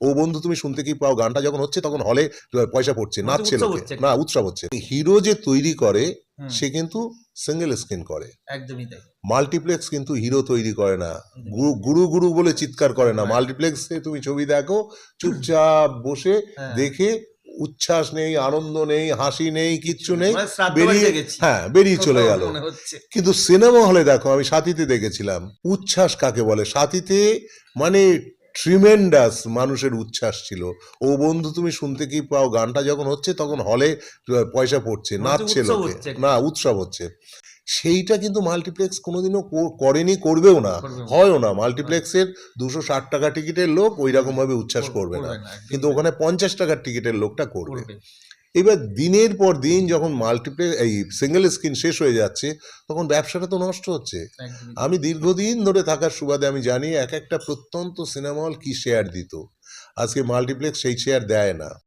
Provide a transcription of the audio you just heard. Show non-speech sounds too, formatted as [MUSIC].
ও বন্ধু তুমি শুনতে কি পাও? গানটা যখন হচ্ছে তখন হলে পয়সা পড়ছে মানে নাচছে লোকে। না উৎসব হচ্ছে। হিরো যে তৈরি করে সে কিন্তু সিঙ্গেল স্ক্রিন করে। একদমই তাই। মাল্টিপ্লেক্স কিন্তু হিরো তৈরি করে না। গুরু গুরু বলে চিৎকার করে না। হ্যাঁ। মাল্টিপ্লেক্সে তুমি ছবি দেখো চুপচাপ বসে হ্যাঁ। দেখে উচ্ছ্বাস নেই আনন্দ নেই হাসি নেই কিচ্ছু নেই মানে বেরিয়ে হ্যাঁ বেরিয়ে চলে [LAUGHS] গেল। কিন্তু সিনেমা হলে দেখো আমি সাথীতে দেখেছিলাম। উচ্ছ্বাস কাকে বলে? সাথীতে মানে ট্রিমেন্ডাস মানুষের উচ্ছ্বাস ছিল। ও বন্ধু তুমি শুনতে কি পাও? গানটা যখন হচ্ছে তখন হলে পয়সা পড়ছে নাচছে লোকে। না উৎসব হচ্ছে। সেইটা কিন্তু মাল্টিপ্লেক্স কোনোদিনও করেনি করবেও না। হয়ও না। মাল্টিপ্লেক্সের দুশো ষাট টাকা টিকিটের লোক ওই রকমভাবে উচ্ছ্বাস করবে না। কিন্তু ওখানে পঞ্চাশ টাকার টিকিটের লোকটা করবে। করবে। এবার দিনের পর দিন যখন মাল্টিপ্লে এই সিঙ্গেল স্ক্রিন শেষ হয়ে যাচ্ছে তখন ব্যবসাটা তো নষ্ট হচ্ছে। আমি দীর্ঘদিন ধরে থাকার সুবাদে আমি জানি এক একটা প্রত্যন্ত সিনেমা হল কী শেয়ার দিত। আজকে মাল্টিপ্লেক্স সেই শেয়ার দেয় না।